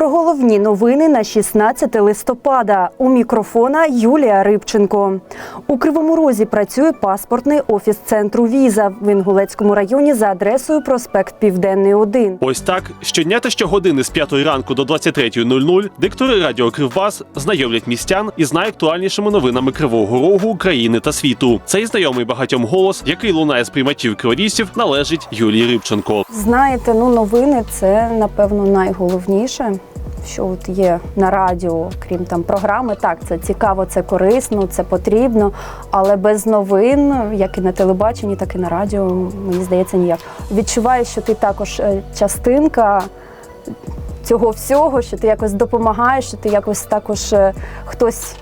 Про головні новини на 16 листопада. У мікрофона Юлія Рибченко. У Кривому Розі працює паспортний офіс центру Віза в Інгулецькому районі за адресою проспект Південний 1. Ось так щодня та щогодини з 5 ранку до 23.00 диктори радіо Кривбас знайомлять містян із найактуальнішими новинами Кривого Рогу, України та світу. Цей знайомий багатьом голос, який лунає з приймачів криворізців, належить Юлії Рибченко. Знаєте, ну новини це напевно найголовніше. Що от є на радіо, крім там програми, так це цікаво, це корисно, це потрібно. Але без новин, як і на телебаченні, так і на радіо, мені здається, ніяк. Відчуваєш, що ти також е, частинка цього всього, що ти якось допомагаєш, що ти якось також е, хтось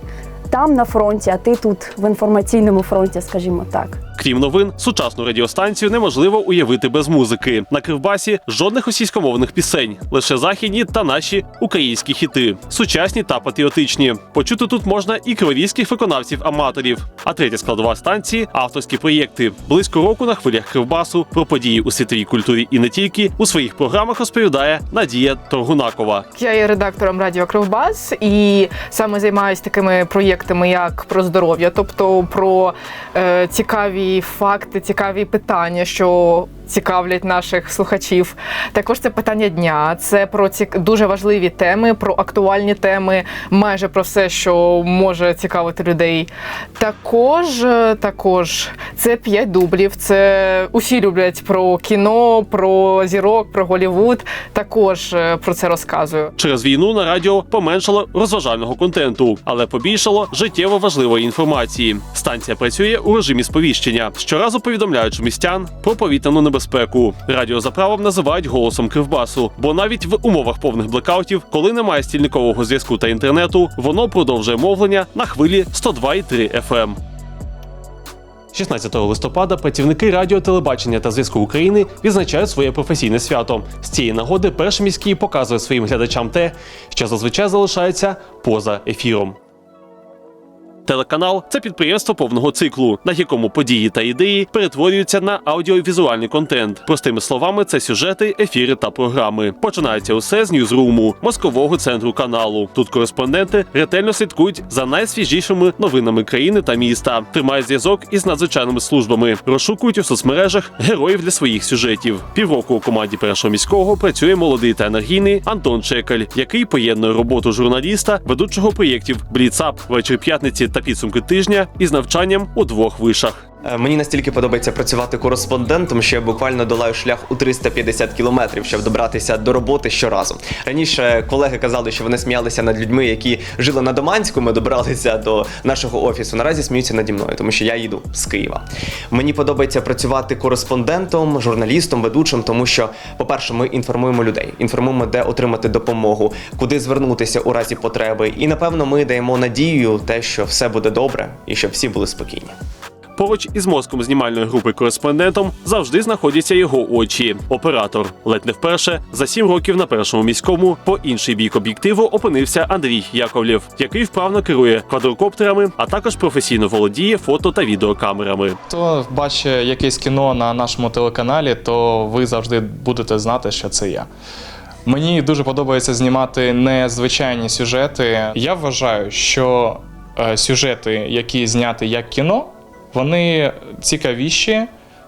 там на фронті, а ти тут в інформаційному фронті, скажімо так. Крім новин, сучасну радіостанцію неможливо уявити без музики. На Кривбасі жодних російськомовних пісень, лише західні та наші українські хіти, сучасні та патріотичні. Почути тут можна і криворізьких виконавців-аматорів. А третя складова станції авторські проєкти. Близько року на хвилях Кривбасу про події у світовій культурі і не тільки у своїх програмах розповідає Надія Торгунакова. Я є редактором Радіо Кривбас і саме займаюся такими проєктами, як про здоров'я, тобто про е, цікаві факти, цікаві питання, що цікавлять наших слухачів. Також це питання дня. Це про ці дуже важливі теми, про актуальні теми, майже про все, що може цікавити людей. Також, е, також це п'ять дублів. Це усі люблять про кіно, про зірок, про Голівуд. Також е, про це розказую. Через війну на радіо поменшало розважального контенту, але побільшало життєво важливої інформації. Станція працює у режимі сповіщення, щоразу повідомляючи містян про повітряну небезпеку. Радіо за правом називають голосом Кривбасу, бо навіть в умовах повних блекаутів, коли немає стільникового зв'язку та інтернету, воно продовжує мовлення на хвилі 102,3 FM. 16 листопада працівники радіо, телебачення та зв'язку України відзначають своє професійне свято. З цієї нагоди перший міський показує своїм глядачам те, що зазвичай залишається поза ефіром. Телеканал це підприємство повного циклу, на якому події та ідеї перетворюються на аудіовізуальний контент. Простими словами, це сюжети, ефіри та програми. Починається усе з ньюзруму, мозкового центру каналу. Тут кореспонденти ретельно слідкують за найсвіжішими новинами країни та міста, тримають зв'язок із надзвичайними службами, розшукують у соцмережах героїв для своїх сюжетів. Півроку у команді першого міського працює молодий та енергійний Антон Чекаль, який поєднує роботу журналіста, ведучого проєктів Бліцап вечір п'ятниці та підсумки тижня із навчанням у двох вишах. Е, Мені настільки подобається працювати кореспондентом, що я буквально долаю шлях у 350 кілометрів, щоб добратися до роботи щоразу. Раніше колеги казали, що вони сміялися над людьми, які жили на Доманському, добралися до нашого офісу. Наразі сміються наді мною, тому що я їду з Києва. Мені подобається працювати кореспондентом, журналістом, ведучим, тому що, по-перше, ми інформуємо людей, інформуємо, де отримати допомогу, куди звернутися у разі потреби. І напевно ми даємо надію, те, що все буде добре і щоб всі були спокійні. Поруч із мозком знімальної групи кореспондентом завжди знаходяться його очі. Оператор ледь не вперше за сім років на першому міському по інший бік об'єктиву опинився Андрій Яковлєв, який вправно керує квадрокоптерами, а також професійно володіє фото та відеокамерами. Хто бачить якесь кіно на нашому телеканалі, то ви завжди будете знати, що це я. Мені дуже подобається знімати незвичайні сюжети. Я вважаю, що е, сюжети, які зняті як кіно, вони цікавіші,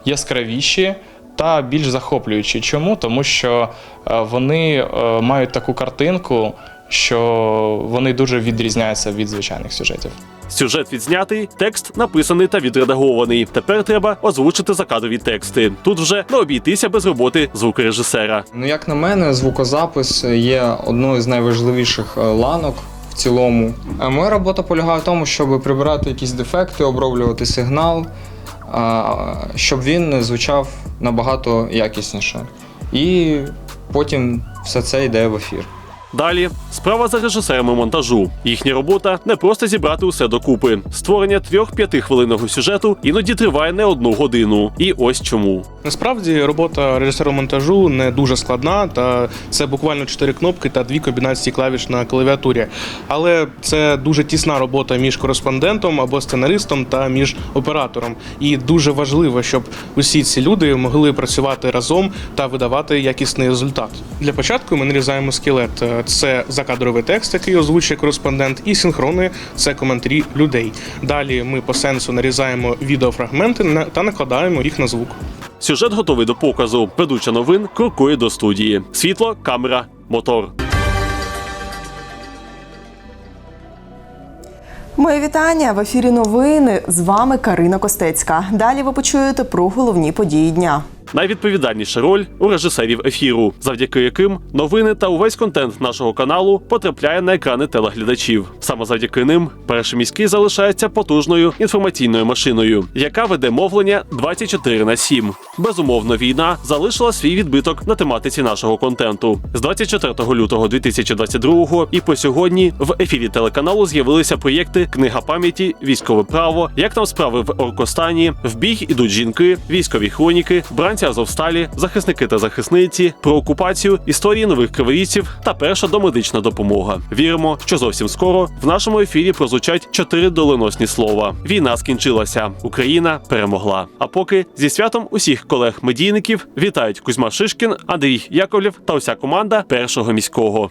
яскравіші та більш захоплюючі. Чому? Тому що е, вони е, мають таку картинку, що вони дуже відрізняються від звичайних сюжетів. Сюжет відзнятий, текст написаний та відредагований. Тепер треба озвучити закадрові тексти. Тут вже не обійтися без роботи звукорежисера. Ну, як на мене, звукозапис є одною з найважливіших е, ланок в цілому. Е, Моя робота полягає в тому, щоб прибирати якісь дефекти, оброблювати сигнал, щоб він звучав набагато якісніше. І потім все це йде в ефір. Далі справа за режисерами монтажу. Їхня робота не просто зібрати усе докупи. Створення трьох-п'яти хвилинного сюжету іноді триває не одну годину. І ось чому. Насправді робота режисера монтажу не дуже складна, та це буквально чотири кнопки та дві комбінації клавіш на клавіатурі. Але це дуже тісна робота між кореспондентом або сценаристом та між оператором. І дуже важливо, щоб усі ці люди могли працювати разом та видавати якісний результат. Для початку ми нарізаємо скелет Е, Це закадровий текст, який озвучує кореспондент, і синхрони це коментарі людей. Далі ми по сенсу нарізаємо відеофрагменти та накладаємо їх на звук. Сюжет готовий до показу. Ведуча новин крокує до студії. Світло, камера, мотор. Моє вітання в ефірі новини. З вами Карина Костецька. Далі ви почуєте про головні події дня. Найвідповідальніша роль у режисерів ефіру, завдяки яким новини та увесь контент нашого каналу потрапляє на екрани телеглядачів. Саме завдяки ним перший міський залишається потужною інформаційною машиною, яка веде мовлення 24 на 7. Безумовно, війна залишила свій відбиток на тематиці нашого контенту. З 24 лютого 2022 і по сьогодні в ефірі телеканалу з'явилися проєкти Книга пам'яті, військове право, як там справи в Оркостані, в біг ідуть жінки, військові хроніки, бранці Азовсталі, захисники та захисниці, про окупацію, історії нових криворіців та перша домедична допомога. Віримо, що зовсім скоро в нашому ефірі прозвучать чотири доленосні слова: війна скінчилася, Україна перемогла. А поки зі святом усіх колег-медійників вітають Кузьма Шишкін, Андрій Яковлєв та уся команда першого міського.